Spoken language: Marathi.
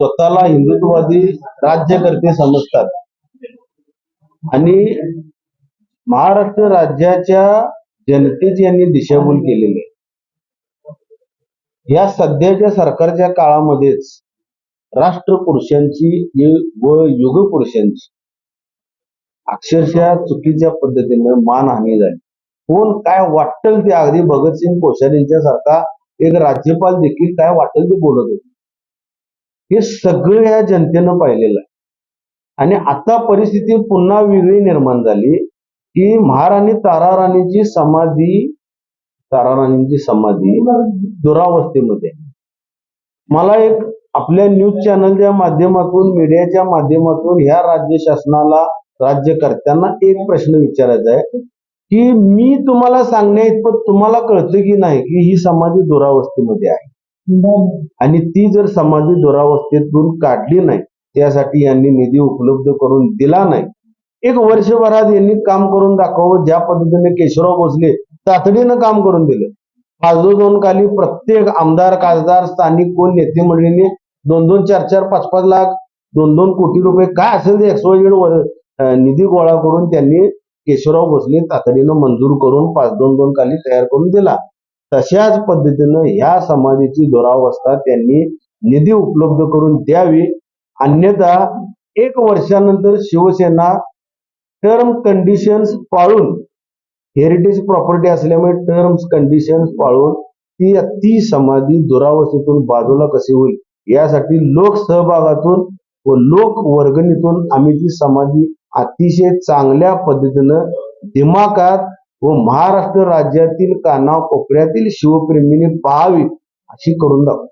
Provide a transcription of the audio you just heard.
स्वतःला हिंदुत्ववादी राज्यकर्ते समजतात. आणि महाराष्ट्र राज्याच्या जनतेची यांनी दिशाभूल केलेली आहे. या सध्याच्या सरकारच्या काळामध्येच राष्ट्रपुरुषांची व व युगपुरुषांची अक्षरशः चुकीच्या पद्धतीने मानहानी झाली. कोण काय वाटल ते अगदी भगतसिंग कोश्यारींच्या सारखा एक राज्यपाल देखील काय वाटेल ते बोलत होते. हे सगळं या जनतेनं पाहिलेलं आहे आणि आता परिस्थिती पुन्हा वेगळी निर्माण झाली की महाराणी ताराराणीची समाधी ताराराणींची समाधी दुरावस्थेमध्ये आहे. मला एक आपल्या न्यूज चॅनलच्या माध्यमातून मीडियाच्या माध्यमातून ह्या राज्य शासनाला राज्यकर्त्यांना एक प्रश्न विचारायचा आहे की मी तुम्हाला सांगण्या इतपत तुम्हाला कळतं की नाही की ही समाधी दुरावस्थेमध्ये आहे आणि ती जर समाधी दुरावस्थेतून काढली नाही त्यासाठी यांनी निधी उपलब्ध करून दिला नाही. एक वर्षभरात यांनी काम करून दाखवलं ज्या पद्धतीने केशवराव भोसले तातडीनं काम करून दिलं. पाच दोन खाली प्रत्येक आमदार खासदार स्थानिक कोण नेते मंडळीने दोन दोन चार चार पाच पाच लाख दोन दोन कोटी रुपये काय असेल ते एक्सवायझेड निधी गोळा करून त्यांनी केशवराव भोसले तातडीनं मंजूर करून पाच दोन दोन खाली तयार करून दिला. तशाच पद्धतीनं या समाधीची दुरावस्था त्यांनी निधी उपलब्ध करून द्यावी. अन्यथा एक वर्षानंतर शिवसेना टर्म कंडिशन्स पाळून हेरिटेज प्रॉपर्टी असल्यामुळे टर्म्स कंडिशन्स पाळून ती ती समाधी दुरावस्थेतून बाजूला कशी होईल यासाठी लोक सहभागातून व लोक वर्गणीतून आम्ही ती समाधी अतिशय चांगल्या पद्धतीनं दिमाकात व महाराष्ट्र राज्यातील कानाकोपऱ्यातील शिवप्रेमीने पाहावी अशी करून दाखवू.